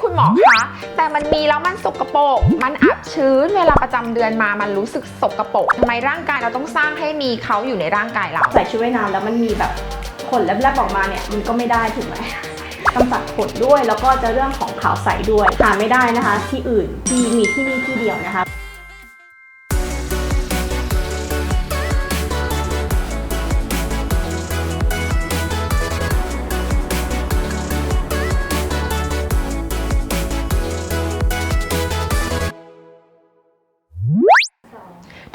คุณหมอคะ แต่มันมีแล้วมันสกปรก มันอับชื้น เวลาประจำเดือนมา มันรู้สึกสกปรกทำไมร่างกายเราต้องสร้างให้มีเขาอยู่ในร่างกายเรา ใส่ชุดว่ายน้ำแล้วมันมีแบบขนแลบๆออกมาเนี่ยมันก็ไม่ได้ถูกไหมกำจัดขนด้วยแล้วก็จะเรื่องของขาวใสด้วยหาไม่ได้นะคะ ที่อื่นที่มีที่นี่ที่เดียวนะคะ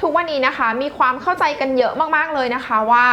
ทุกวันนี้นะคะมีความเข้าใจกันเยอะมากๆเลยนะคะว่า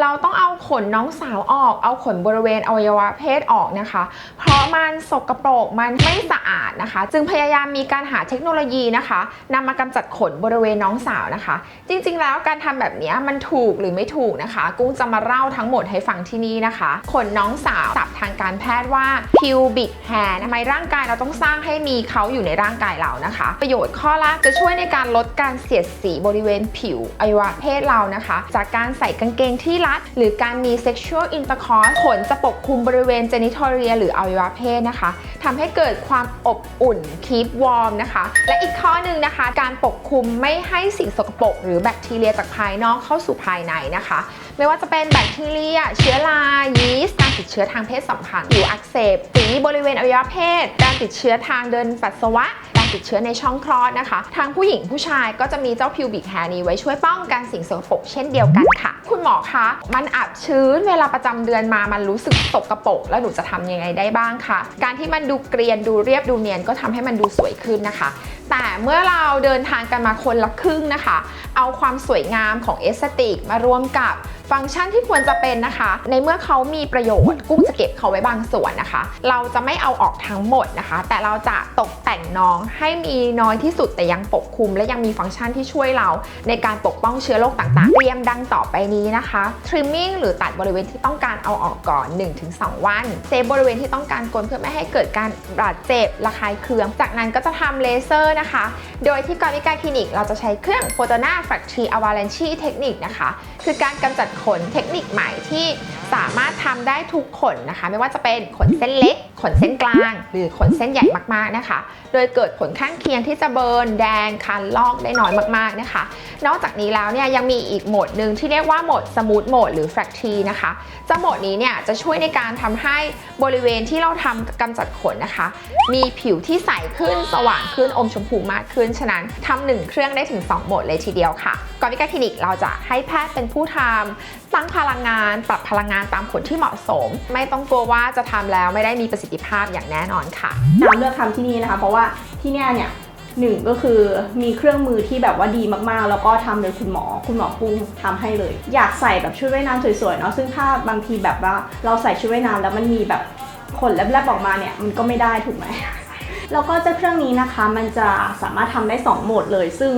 เราต้องเอาขนน้องสาวออก เอาขนบริเวณอวัยวะเพศออกนะคะ เพราะมันสกปรกมันไม่สะอาดนะคะ จึงพยายามมีการหาเทคโนโลยีนะคะนำมากำจัดขนบริเวณน้องสาวนะคะ จริงๆ แล้วการทำแบบนี้มันถูกหรือไม่ถูกนะคะ กุ้งจะมาเล่าทั้งหมดให้ฟังที่นี่นะคะ ขนน้องสาวศัพท์ทางการแพทย์ว่า pubic hair ทำไมร่างกายเราต้องสร้างให้มีเขาอยู่ในร่างกายเรานะคะ ประโยชน์ข้อแรกจะช่วยในการลดการเสียดสีบนริเวณผิวอวัยวะเพศเรานะคะ จากการใส่กางเกงที่รัด หรือการมี sexual intercourse ขนจะปกคลุมบริเวณ genitalia หรืออวัยวะเพศนะคะทำให้เกิดความอบอุ่น keep warm นะคะ และอีกข้อหนึ่งนะคะ การปกคลุมไม่ให้สิ่งสกปรกหรือแบคทีเรียจากภายนอกเข้าสู่ภายในนะคะ ไม่ว่าจะเป็นแบคทีเรีย เชื้อรายี ติดเชื้อทางเพศสัมพันธ์ผิวอักเสบสีบริเวณอวัยวะเพศ การติดเชื้อทางเดินปัสสาวะ การติดเชื้อในช่องคลอดนะคะ ทางผู้หญิงผู้ชายก็จะมีเจ้าพิวบิกแฮร์นี้ไว้ช่วยป้องกันสิ่งสกปรกเช่นเดียวกันค่ะ คุณหมอคะ มันอับชื้นเวลาประจำเดือนมามันรู้สึกสกปรกแล้วหนูจะทำยังไงได้บ้างคะการที่มันดูเกรียนดูเรียบดูเนียนก็ทำให้มันดูสวยขึ้นนะคะ แต่เมื่อเราเดินทางกันมาคนละครึ่งนะคะ เอาความสวยงามของเอสเตติกมารวมกับฟังก์ชันที่ควรจะเป็นนะคะ ในเมื่อเขามีประโยชน์กุ้งจะเก็บเขาไว้บางส่วนนะคะ เราจะไม่เอาออกทั้งหมดนะคะ แต่เราจะตกแต่งน้องให้มีน้อยที่สุดแต่ยังปกคลุม และยังมีฟังก์ชันที่ช่วยเรา ในการปกป้องเชื้อโรคต่างๆเตรียมดังต่อไปนี้นะคะ trimming หรือตัดบริเวณที่ต้องการเอาออกก่อน 1-2 วันเซฟบริเวณที่ต้องการกลนเพื่อไม่ให้เกิดการบาดเจ็บระคายเคือง จากนั้นก็จะทำเลเซอร์นะคะ โดยที่กรวิกาคลินิกเราจะใช้เครื่องโฟโตนาแฟกชีอวาเลนชีเทคนิคนะคะ คือการกำจัดขนเทคนิคใหม่ที่ สามารถทำได้ทุกขนนะคะ ไม่ว่าจะเป็นขนเส้นเล็ก ขนเส้นกลาง หรือขนเส้นใหญ่มากๆนะคะ โดยเกิดผลข้างเคียงที่จะเบิร์นแดงคันลอกได้น้อยมากๆนะคะ นอกจากนี้แล้วเนี่ยยังมีอีกโหมดหนึ่งที่เรียกว่าโหมด Smooth Mode หรือ Fracti นะคะเจ้าโหมดนี้เนี่ยจะช่วยในการทำให้บริเวณที่เราทำกำจัดขนนะคะ มีผิวที่ใสขึ้นสว่างขึ้นอมชมพูมากขึ้น ฉะนั้นทำหนึ่งเครื่องได้ถึง 2 โหมดเลยทีเดียวค่ะก่อนวิกาคลินิกเราจะให้แพทย์เป็นผู้ทำตั้งพลังงานปรับพลังงานตามขนที่เหมาะสม ไม่ต้องกลัวว่าจะทำแล้วไม่ได้มีประสิทธิภาพอย่างแน่นอนค่ะน้ำเลือกทำที่นี่นะคะ เพราะว่าที่เนี่ยเนี่ยหนึ่งก็คือมีเครื่องมือที่แบบว่าดีมากๆ แล้วก็ทำโดยคุณหมอคุณหมอกุ้งทำให้เลย อยากใส่แบบชุดว่ายน้ำสวยๆเนาะซึ่งถ้าบางทีแบบว่าเราใส่ชุดว่ายน้ำแล้วมันมีแบบขนแลบๆออกมาเนี่ยมันก็ไม่ได้ถูกไหมแล้วก็เจ้าเครื่องนี้นะคะมันจะสามารถทำได้ 2 โหมดเลย ซึ่ง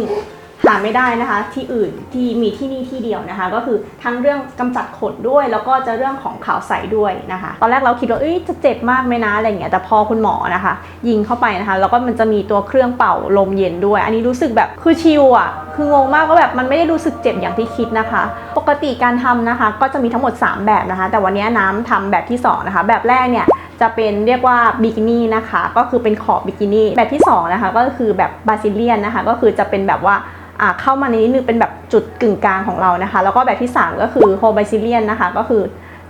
าไม่ได้นะคะ ที่อื่นที่มีที่นี่ที่เดียวนะคะ ก็คือทั้งเรื่องกำจัดขนด้วย แล้วก็จะเรื่องของขาวใสด้วยนะคะ ตอนแรกเราคิดว่าเอ้ยจะเจ็บมากไหมนะอะไรเงี้ยแต่พอคุณหมอนะคะ ยิงเข้าไปนะคะ แล้วก็มันจะมีตัวเครื่องเป่าลมเย็นด้วย อันนี้รู้สึกแบบคือชิลอะคืองงมากก็แบบมันไม่ได้รู้สึกเจ็บอย่างที่คิดนะคะ ปกติการทำนะคะ ก็จะมีทั้งหมด 3 แบบนะคะ แต่วันนี้น้ำทำแบบที่2นะคะ แบบแรกเนี่ยจะเป็นเรียกว่าบิกินี่นะคะ ก็คือเป็นขอบบิกินี่แบบที่2นะคะก็คือแบบบาซิเลียนนะคะ ก็คือจะเป็นแบบว่า เข้ามาในนิดนึงเป็นแบบจุดกึ่งกลางของเรานะคะ แล้วก็แบบที่ 3 ก็คือโฮบาซิเลียนนะคะก็คือ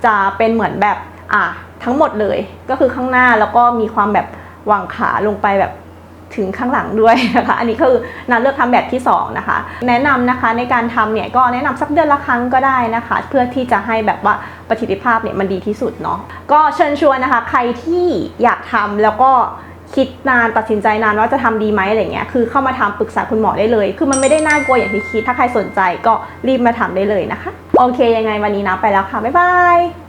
จะเป็นเหมือนแบบอ่าทั้งหมดเลยก็คือข้างหน้าแล้วก็มีความแบบวางขาลงไปแบบถึงข้างหลังด้วยนะคะอันนี้คือนัดเลือกทำแบบที่2นะคะแนะนำนะคะในการทำเนี่ยก็แนะนำสักเดือนละครั้งก็ได้นะคะ เพื่อที่จะให้แบบว่าประสิทธิภาพเนี่ยมันดีที่สุดเนาะก็เชิญชวนนะคะ ใครที่อยากทำแล้วก็ คิดนานตัดสินใจนานว่าจะทำดีไหมอะไรเงี้ยคือเข้ามาทำปรึกษาคุณหมอได้เลย คือมันไม่ได้น่ากลัวอย่างที่คิด ถ้าใครสนใจก็รีบมาทำได้เลยนะคะ โอเคยังไงวันนี้นะไปแล้วค่ะ บ๊ายบาย